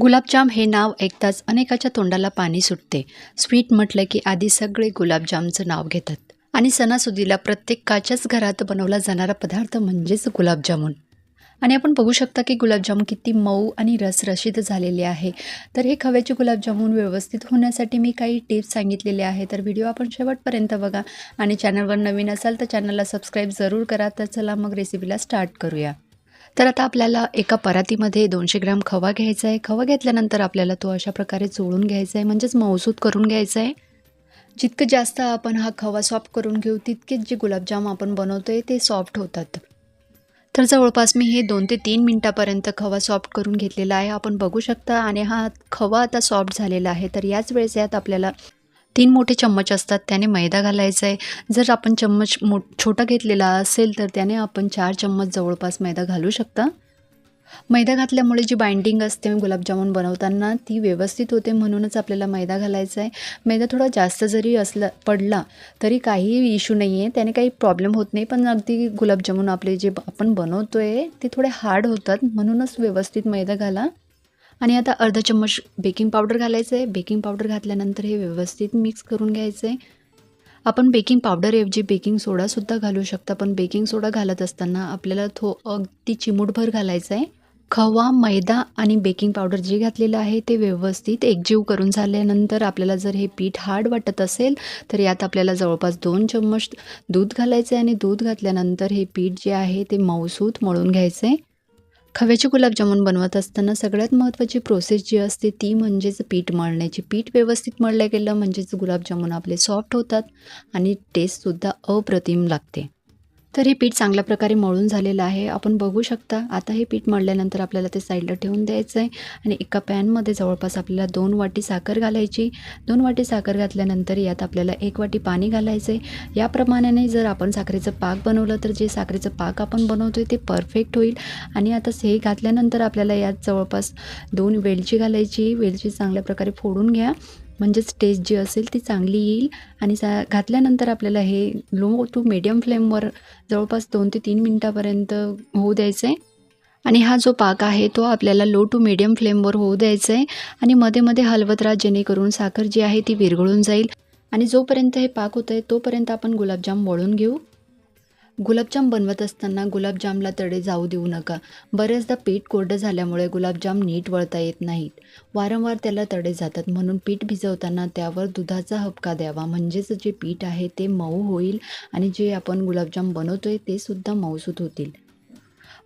गुलाबजाम हे नाव ऐकताच अनेकाच्या तोंडाला पाणी सुटते. स्वीट म्हटलं की आधी सगळे गुलाबजामचं नाव घेतात. आणि सणासुदीला प्रत्येकाच्याच घरात बनवला जाणारा पदार्थ म्हणजेच गुलाबजामुन. आणि आपण बघू शकता की गुलाबजाम किती मऊ आणि रसरशीत झालेले आहे. तर हे खव्याचे गुलाबजामून व्यवस्थित होण्यासाठी मी काही टिप्स सांगितलेले आहे तर व्हिडिओ आपण शेवटपर्यंत बघा. आणि चॅनलवर नवीन असाल तर चॅनलला सबस्क्राईब जरूर करा. तर चला मग रेसिपीला स्टार्ट करूया. तर आता आपल्याला एका परातीमध्ये दोनशे ग्रॅम खवा घ्यायचा आहे. खवा घेतल्यानंतर आपल्याला तो अशा प्रकारे चोळून घ्यायचा आहे. म्हणजेच मौसूद करून घ्यायचा आहे. जितकं जास्त आपण हा खवा सॉफ्ट करून घेऊ तितकेच जे गुलाबजाम आपण बनवतो आहे ते सॉफ्ट होतात. तर जवळपास मी हे दोन ते तीन मिनटापर्यंत खवा सॉफ्ट करून घेतलेला आहे. आपण बघू शकता आणि हा खवा आता सॉफ्ट झालेला आहे. तर याच वेळेस यात आपल्याला तीन मोठे चम्मच असतात त्याने मैदा घालायचा आहे जर आपण चम्मच मो छोटा घेतलेला असेल तर त्याने आपण चार चम्मच जवळपास मैदा घालू शकता. मैदा घातल्यामुळे जी बाइंडिंग असते गुलाबजामुन बनवताना ती व्यवस्थित होते म्हणूनच आपल्याला मैदा घालायचा आहे मैदा थोडा जास्त जरी असला पडला तरी काही इश्यू नाही आहे त्याने काही प्रॉब्लेम होत नाही पण अगदी गुलाबजामुन आपले जे आपण बनवतो आहे ते थोडे हार्ड होतात. म्हणूनच व्यवस्थित मैदा घाला. आणि आता अर्धा चम्मच बेकिंग पावडर घालायचं आहे बेकिंग पावडर घातल्यानंतर हे व्यवस्थित मिक्स करून घ्यायचं आहे आपण बेकिंग पावडरऐवजी बेकिंग सोडासुद्धा घालू शकता पण बेकिंग सोडा घालत असताना आपल्याला थो अगदी चिमूटभर घालायचं आहे खवा मैदा आणि बेकिंग पावडर जे घातलेलं आहे ते व्यवस्थित एकजीव करून झाल्यानंतर आपल्याला जर हे पीठ हार्ड वाटत असेल तर यात आपल्याला जवळपास दोन चम्मच दूध घालायचं आहे आणि दूध घातल्यानंतर हे पीठ जे आहे ते मऊसूत मळून घ्यायचं आहे खव्याचे गुलाबजामुन बनवत असताना सगळ्यात महत्त्वाची प्रोसेस जी असते ती म्हणजेच पीठ मळण्याची. पीठ व्यवस्थित मळलं गेलं म्हणजेच गुलाबजामुन आपले सॉफ्ट होतात आणि टेस्टसुद्धा अप्रतिम लागते. तर हे पीठ चांगल्या प्रकारे मळून झालेलं आहे. आपण बघू शकता आता हे पीठ मळल्यानंतर आपल्याला ते साईडला ठेवून द्यायचं आहे आणि एका पॅनमध्ये जवळपास आपल्याला दोन वाटी साखर घालायची. दोन वाटी साखर घातल्यानंतर यात आपल्याला एक वाटी पाणी घालायचं आहे या प्रमाणाने जर आपण साखरेचं पाक बनवलं तर जे साखरेचं पाक आपण बनवतो आहे ते परफेक्ट होईल. आणि आता हे घातल्यानंतर आपल्याला यात जवळपास दोन वेलची घालायची. वेलची चांगल्या प्रकारे फोडून घ्या. म्हणजेच टेस्ट जी असेल ती चांगली येईल. आणि सा घातल्यानंतर आपल्याला हे लो टू मिडियम फ्लेमवर जवळपास दोन ते तीन मिनटापर्यंत होऊ द्यायचं आहे आणि हा जो पाक आहे तो आपल्याला लो टू मिडियम फ्लेमवर होऊ द्यायचा आहे आणि मध्ये मध्ये हलवत राहा जेणेकरून साखर जी आहे ती विरघळून जाईल. आणि जोपर्यंत हे पाक होतं आहे तोपर्यंत आपण गुलाबजाम वळून घेऊ. गुलाबजाम बनवत असताना गुलाबजामला तडे जाऊ देऊ नका. बऱ्याचदा पीठ कोरडं झाल्यामुळे गुलाबजाम नीट वळता येत नाहीत. वारंवार त्याला तडे जातात. म्हणून पीठ भिजवताना त्यावर दुधाचा हबका द्यावा. म्हणजेच जे पीठ आहे ते मऊ होईल आणि जे आपण गुलाबजाम बनवतो आहे ते सुद्धा मऊसूत होतील.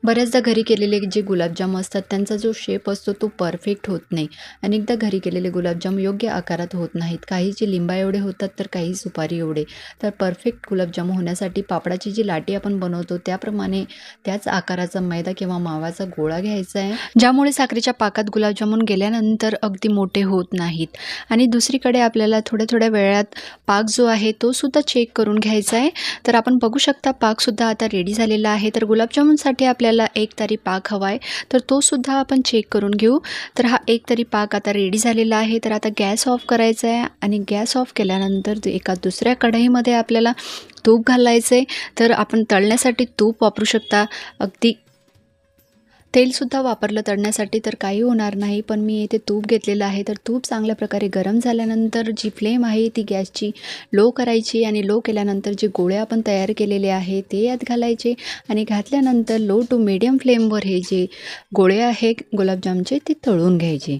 बऱ्याचदा घरी केलेले जे गुलाबजाम असतात त्यांचा जो शेप असतो तो परफेक्ट होत नाही. अनेकदा घरी केलेले गुलाबजाम योग्य आकारात होत नाहीत. काही जे लिंबा एवढे होतात तर काही सुपारी एवढे. तर परफेक्ट गुलाबजाम होण्यासाठी पापडाची जी लाटी आपण बनवतो त्याप्रमाणे त्याच आकाराचा मैदा किंवा मावाचा गोळा घ्यायचा आहे. ज्यामुळे साखरेच्या पाकात गुलाबजामुन गेल्यानंतर अगदी मोठे होत नाहीत. आणि दुसरीकडे आपल्याला थोड्या थोड्या वेळात पाक जो आहे तो सुद्धा चेक करून घ्यायचा आहे. तर आपण बघू शकता पाकसुद्धा आता रेडी झालेला आहे. तर गुलाबजामुनसाठी आपल्याला आपल्याला एक तरी पाक हवा आहे तर तोसुद्धा आपण चेक करून घेऊ. तर हा एक तरी पाक आता रेडी झालेला आहे तर आता गॅस ऑफ करायचा आहे आणि गॅस ऑफ केल्यानंतर एका दुसऱ्या कढईमध्ये आपल्याला तूप घालायचं आहे तर आपण तळण्यासाठी तूप वापरू शकता. अगदी तेलसुद्धा वापरलं तळण्यासाठी तर काही होणार नाही पण मी येथे तूप घेतलेलं आहे. तर तूप चांगल्या प्रकारे गरम झाल्यानंतर जी फ्लेम आहे ती गॅसची लो करायची आणि लो केल्यानंतर जे गोळे आपण तयार केलेले आहे ते यात घालायचे आणि घातल्यानंतर लो टू मिडियम फ्लेमवर हे जे गोळे आहे गुलाबजामचे ते तळून घ्यायचे.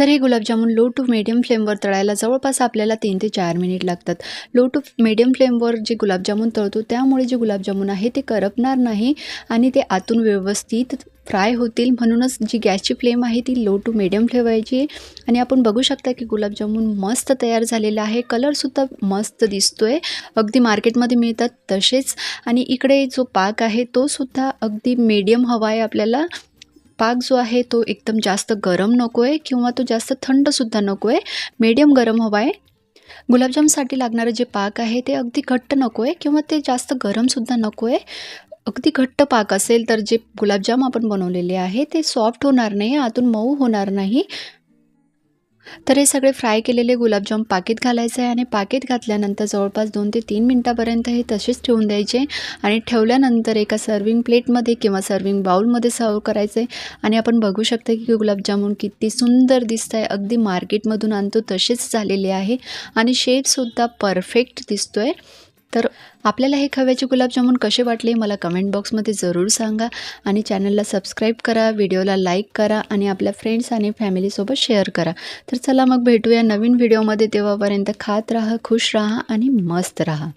तर हे गुलाबजामुन लो टू मिडियम फ्लेमवर तळायला जवळपास आपल्याला तीन ते चार मिनिट लागतात. लो टू मिडियम फ्लेमवर जे गुलाबजामुन तळतो त्यामुळे जे गुलाबजामुन आहे ते करपणार नाही आणि ते आतून व्यवस्थित फ्राय होतील. म्हणूनच जी गॅसची फ्लेम आहे ती लो टू मिडियम ठेवायची. आणि आपण बघू शकता की गुलाबजामुन मस्त तयार झालेला आहे. कलरसुद्धा मस्त दिसतो आहे अगदी मार्केटमध्ये मिळतात तसेच. आणि इकडे जो पाक आहे तो सुद्धा अगदी मीडियम हवा आहे आपल्याला. पाक जो आहे तो एकदम जास्त गरम नको आहे किंवा तो जास्त थंडसुद्धा नको आहे मीडियम गरम हवा आहे गुलाबजामसाठी लागणारं जे पाक आहे ते अगदी घट्ट नको आहे किंवा ते जास्त गरमसुद्धा नको आहे अगदी घट्ट पाक असेल तर जे गुलाबजाम आपण बनवलेले आहे ते सॉफ्ट होणार नाही आतून मऊ होणार नाही. तर हे सगळे फ्राय केलेले गुलाबजाम पाकीत घालायचं आहे आणि पाकीत घातल्यानंतर जवळपास दोन ते तीन मिनटापर्यंत हे तसेच ठेवून द्यायचे आणि ठेवल्यानंतर एका सर्विंग प्लेटमध्ये किंवा सर्विंग बाउलमध्ये सर्व करायचे. आणि आपण बघू शकता की गुलाबजामून किती सुंदर दिसत आहे अगदी मार्केटमधून आणतो तसेच झालेले आहे. आणि शेपसुद्धा परफेक्ट दिसतो आहे तर आपल्याला हे खव्याचे गुलाबजामुन कसे वाटले मला कमेंट बॉक्समध्ये जरूर सांगा आणि चॅनलला सबस्क्राईब करा व्हिडिओला लाईक करा आणि आपल्या फ्रेंड्स आणि फॅमिलीसोबत शेअर करा. तर चला मग भेटूया नवीन व्हिडिओमध्ये तेव्हापर्यंत खात राहा खुश राहा आणि मस्त राहा.